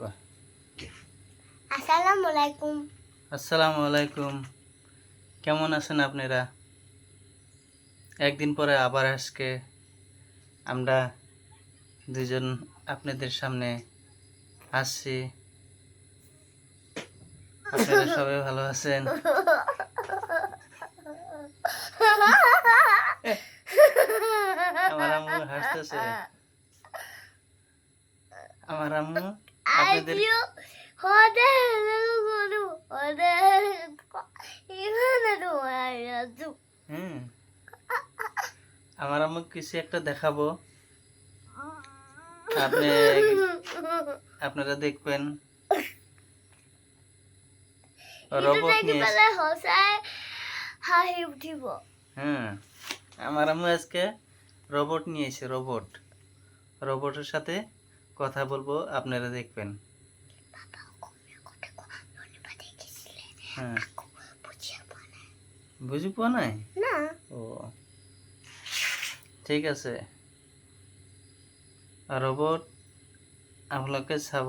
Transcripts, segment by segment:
কয়। আসসালামু আলাইকুম। আসসালামু আলাইকুম। কেমন আছেন আপনারা? একদিন পরে আবার আজকে আমরা দুজন আপনাদের সামনে আসছি। আপনারা সবাই ভালো আছেন? আমার আম্মু হাসতেছে। আমার আম্মু? আপনাদের হুম। আমার আম্মু কিছু একটা দেখাবো। আপনি আপনারা দেখবেন। রোবট নিয়ে উঠিব। হ্যাঁ আমার আম্মু আজকে রোবট নিয়ে এসে রোবট রোবটের সাথে কথা বলব আপনারা দেখবেন। হ্যাঁ। বুঝি পোয়া নাই না? ও ঠিক আছে। রোবট আপনাকে চাব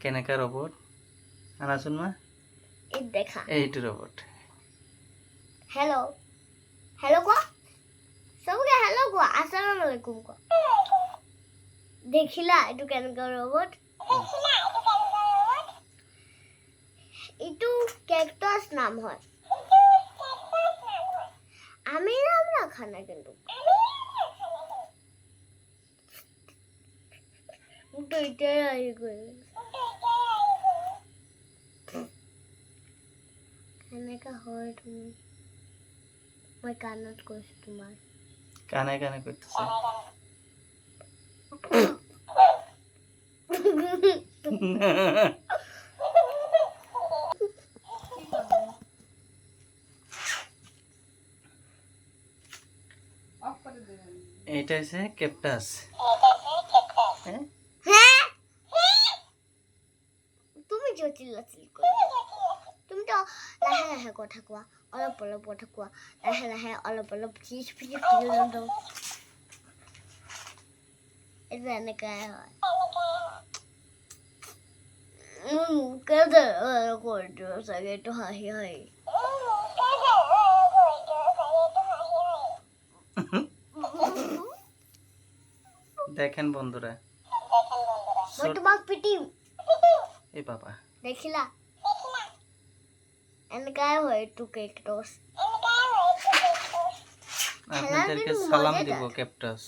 কেনেকা রোবট? আনাচোন মা। এই দেখা। এইটো রোবট। হ্যালো। হ্যালো কোৱা চবকে হেল্ল' কোৱা আসসালামু আলাইকুম কোৱা দেখিলা এইটো কেনেকুৱা ৰবট এইটো কেকটাছ নাম হয়। আমি নাম রাখা না কিন্তু। এতিয়াই আহি গ'ল। কেনেকা হয় তুমি? মই কাণত কৈছো তোমাৰ কানে কানে করতেছে এইটা হচ্ছে ক্যাপটাস হ্যাঁ? তুমি জটিল তুমি তো লাহে লাহে কথা কোৱা অলপ অলপ কথা কোৱা লাহে লাহে অলপ অলপ ফিজ ফিজ ফিজ এইটো এনেকাই হয়। মোৰ মোকে যে কৰি দিব চাগে এইটো হাঁহি হাঁহি দেখেন বন্ধুরা। তোমাক পিটিম এই বাবা। দেখিলা? এনেকাই হয় এইটো কেকটছ আপনাদেরকে কিন্তু সালাম দিব ক্যাপটাস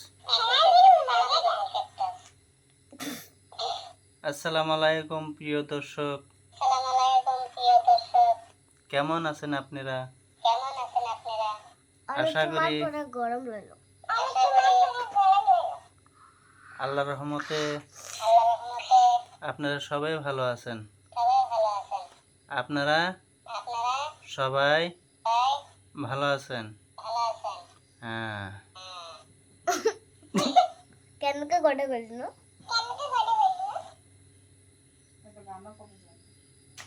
আসসালামু আলাইকুম প্রিয় দর্শক। কেমন আছেন আপনারা? আশা করি- আল্লাহ রহমতে আপনারা সবাই ভালো আছেন। আপনারা? সবাই ভালো আছেন। হ্যাঁ। কেনেকে কথা কৈছো ন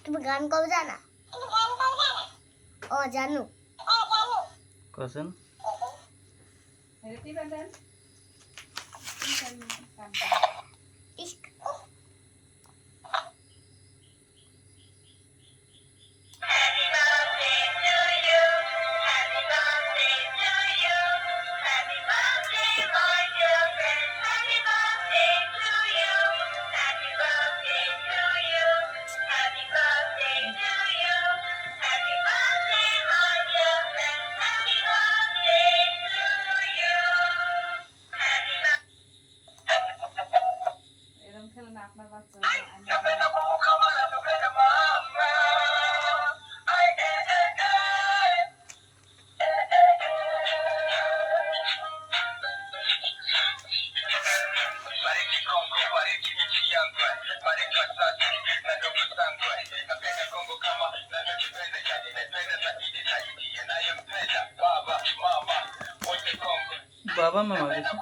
তুমি গান কব জানা অ জানো কছেন ইস্ক। বাবা মামা গেছে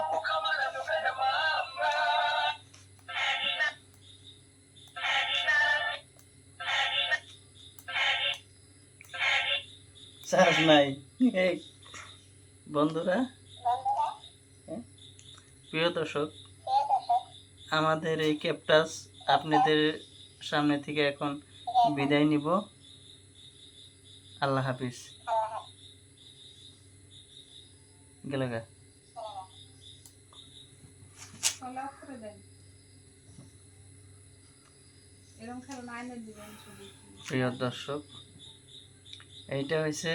চার্জ নাই বন্ধুরা প্রিয় দর্শক, আমাদের এই ক্যাপটাস আপনাদের সামনে থেকে এখন বিদায় নিব। আল্লাহ হাফিজ। গেলে ফলো করে দেন। এরকম খেলা নাইনে দিবেন প্রিয় দর্শক এইটা হয়েছে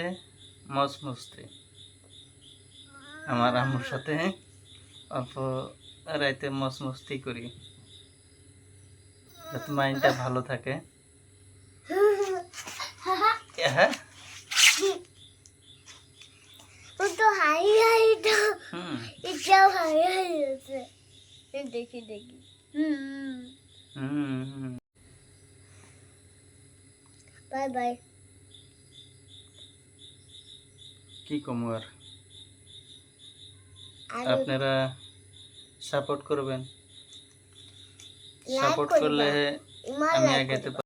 মজ মস্তি। আমার আম্মুর সাথে অল্প রাইতে মজ মস্তি করি। যাতে মাইন্ডটা ভালো থাকে। হ্যাঁ? ও তো হাই হাই তো। এটাও হাই হাই আছে। দেখি দেখি হুম হুম হুম বাই বাই কি কমু আর আর আপনারা সাপোর্ট করবেন Like সাপোর্ট করবা। করলে ইমান আমি like আগাইতে করবা।